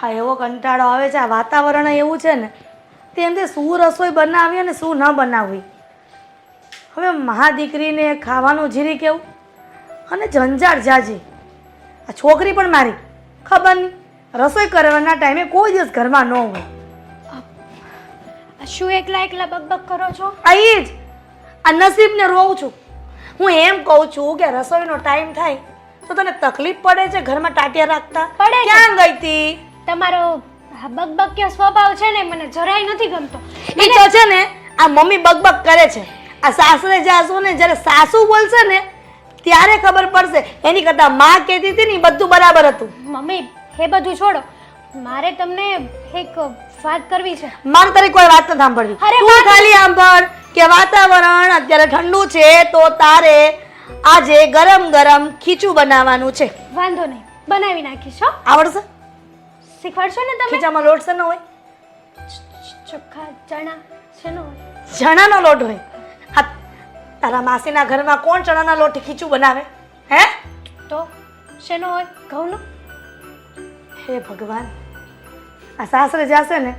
હા એવો કંટાળો આવે છે. આ વાતાવરણ એવું છે ને તેમ તે શું રસોઈ બનાવી અને શું ન બનાવવી હવે મહા દીકરીને ખાવાનું જીરી કેવું? અને ઝંઝાળ જાજી. આ છોકરી પણ મારી. ખબર નહીં. રસોઈ કરવાના ટાઈમે કોઈ દિવસ ઘરમાં ન હોય. શું એકલા એકલા બકબક કરો છો? આ ઈ જ. આ નસીબને રોઉં છું. હું એમ કહું છું કે રસોઈનો ટાઈમ થાય તો તને તકલીફ પડે છે ઘરમાં ટાટિયા રાખતા? પડે ક્યાં ગઈ હતી તમારો બકબકિયો સ્વભાવ છે ને મને જરાય નથી ગમતો. ઈ તો છે ને આ મમ્મી બકબક કરે છે. આ સાસરે જાશું ને જ્યારે સાસુ બોલશે ને ત્યારે ખબર પડશે. એની કરતા માં કહેતી હતી ને બધું બરાબર હતું. મમ્મી એ બધું છોડો. મારે તમને એક વાત કરવી છે. મારે તારી કોઈ વાત નથી સાંભળવી. અરે તું ખાલી સાંભળ કે વાતાવરણ અત્યારે ઠંડુ છે તો તારે આજે ગરમ ગરમ ખીચું બનાવવાનું છે. વાંધો નહીં. બનાવી નાખીશ હો. આવડશે? શીખવાડશો ને તમે? ખીચામાં લોટ છે ને હોય? ચોખ્ખા ચણા છે હોય? ચણાનો લોટ હોય? હા તારા માસીના ઘરમાં કોણ ચણાના લોટ ખીચું બનાવે? હે? તો શેનો હોય? ઘઉંનો? હે ભગવાન આ સાસરે જશે ને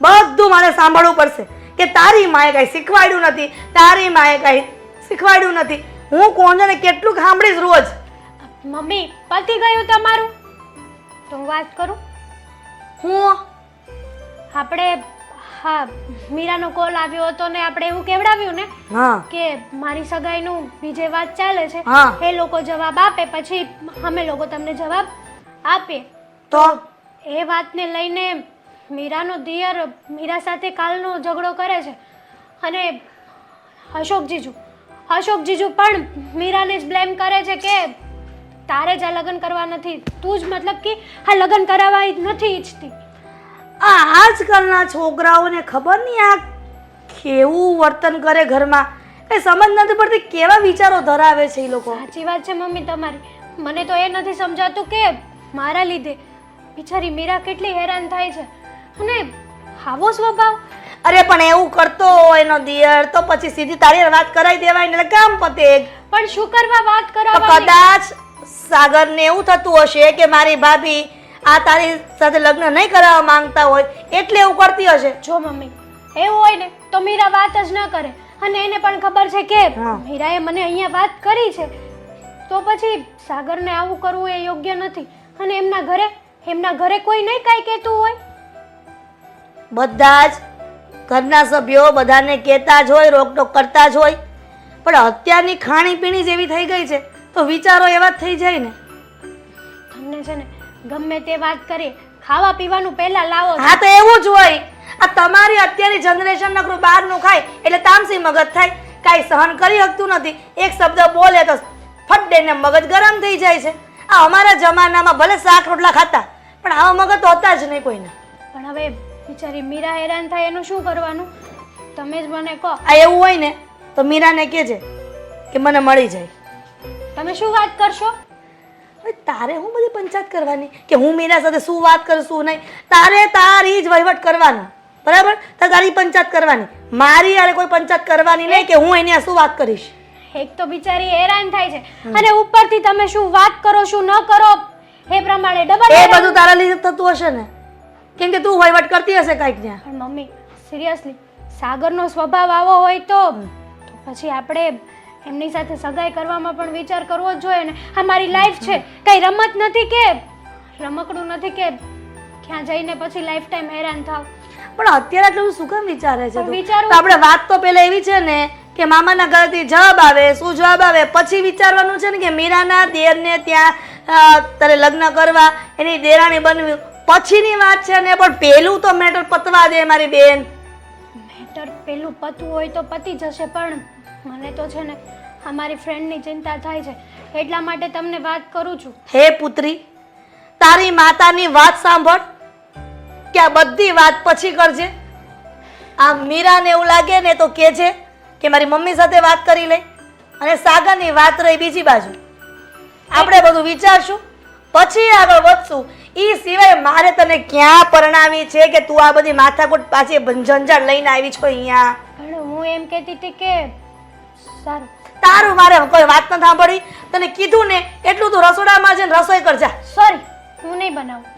બધું મારે સાંભળવું પડશે કે તારી માએ કાંઈ શીખવાડ્યું નથી તારી માએ કાંઈ શીખવાડ્યું નથી. હું કોણ જાણે કેટલું સાંભળીશ રોજ? મમ્મી પતી ગયું તમારું? તો હું વાત કરું? હું આપણે હા મીરાનો કોલ આવ્યો હતો ને આપણે એવું કેવડાવ્યું ને હા. કે મારી સગાઈનું બીજે વાત ચાલે છે. હા. એ લોકો જવાબ આપે પછી અમે લોકો તમને જવાબ આપીએ. તો? એ વાતને લઈને મીરાનો દિયર મીરા સાથે કાલનો ઝઘડો કરે છે. અને અશોક જીજુ અશોક જીજુ પણ મીરાને જ બ્લેમ કરે છે કે તારે જ આ લગ્ન કરવા નથી. તું જ મતલબ કે આ લગ્ન કરાવવા નથી ઈચ્છતી. આ આજકાલના છોકરાઓને ખબર નહીં આ કેવું વર્તન કરે ઘરમાં? કઈ સમજ નથી પડતી કેવા વિચારો ધરાવે છે એ લોકો? સાચી વાત છે મમ્મી તમારી. મને તો એ નથી સમજાતું કે મારા લીધે બિચારી મીરા કેટલી હેરાન થાય છે. અને આવો સ્વભાવ. અરે પણ એવું કરતો એનો દિયર તો પછી સીધી તારી વાત કરાવી દેવાય ને કામ પતે. પણ શું કરવા વાત તો કદાચ સાગરને એવું થતું હશે કે મારી ભાભી આ તારી સાથે લગ્ન નહીં કરાવવા માંગતા હોય એટલે એવું કરતી હશે. જો મમ્મી એવું હોય ને તો મીરા વાત જ ન કરે. અને એને પણ ખબર છે કે. મીરાએ મને અહીંયા વાત કરી છે. તો પછી સાગરને આવું કરવું એ યોગ્ય નથી. અને એમના ઘરે એમના ઘરે કોઈ નહીં કાંઈ કહેતું હોય? બધા જ ઘરના સભ્યો બધાને કહેતા જ હોય રોકટોક કરતા જ હોય. પણ અત્યારની ખાણીપીણી જેવી થઈ ગઈ છે. તો વિચારો એવા જ થઈ જાય ને. તમને છે ને ગમે તે વાત કરી ખાવા પીવાનું પહેલા લાવો. હા તો એવું જ હોય. આ તમારી અત્યારની જનરેશન નકરું બહારનું ખાય એટલે તામસી મગજ થાય. કાંઈ સહન કરી શકતું નથી. એક શબ્દ બોલે તો ફટ દઈને મગજ ગરમ થઈ જાય છે. આ અમારા જમાનામાં ભલે શાક રોટલા ખાતા પણ આવા મગજ તો હતા જ નહીં કોઈને. પણ હવે બિચારી મીરા હેરાન થાય એનું શું કરવાનું? તમે જ મને કહો. આ એવું હોય ને તો મીરાને કહેજે કે મને મળી જાય. તમે શું વાત કરશો? હવે તારે હું બધી પંચાયત કરવાની? કે હું મીના સાથે શું વાત કરું શું નહીં? તારે તારી જ વહીવટ કરવાનો. બરાબર? તો તારી પંચાયત કરવાની. મારી યારે કોઈ પંચાયત કરવાની નહીં કે હું એની આ શું વાત કરીશ? એક તો બિચારી હેરાન થાય છે. અને ઉપરથી તમે શું વાત કરો શું ન કરો એ પ્રમાણે ડબલ એ બધું તારા લીધે થતું હશે ને? કેમ કે તું વહીવટ કરતી હશે કાંઈક પણ મમ્મી સિરિયસલી સાગરનો સ્વભાવ આવો હોય તો પછી આપણે એમની સાથે સગાઈ કરવામાં પણ વિચાર કરવો જ જોઈએ ને. આ મારી લાઈફ છે. કઈ રમત નથી કે રમકડું નથી કે ક્યાં જઈને પછી લાઈફ ટાઈમ હેરાન થાવ. પણ અત્યારે આટલું શું કેમ વિચારે છે તો? આપણે વાત તો પેલા એવી છે ને કે મામાના ઘરેથી જવાબ આવે શું જવાબ આવે? પછી વિચારવાનું છે ને કે મીરાના દેરને ત્યાં તારે લગ્ન કરવા એની દેરાણી બનવી. પછીની વાત છે ને પણ પેલું તો મેટર પતવા દે મારી બેન. મેટર પેલું પતવું હોય તો પતી જશે પણ મને તો છે ને અમારી ફ્રેન્ડની ચિંતા થાય છે. એટલા માટે તમને વાત કરું છું. હે પુત્રી તારી માતાની વાત સાંભળ કે આ બધી વાત પછી કરજે. આ મીરાને એવું લાગે ને તો કહેજે કે મારી મમ્મી સાથે વાત કરી લે અને સાગરની વાત રહી બીજી બાજુ. આપણે બધું વિચારશું પછી આગળ વધશું. એ સિવાય મારે તને ક્યાં પરણાવી છે કે તું આ બધી માથાકૂટ પાછી ઝંઝટ લઈને આવી છો અહીંયા? પણ હું એમ કહેતી હતી કે સારું. તારું મારે કોઈ વાત ન સાંભળી તને કીધું ને એટલું તું રસોડામાં જઈને રસોઈ કરજા. સોરી, હું નહીં બનાવું.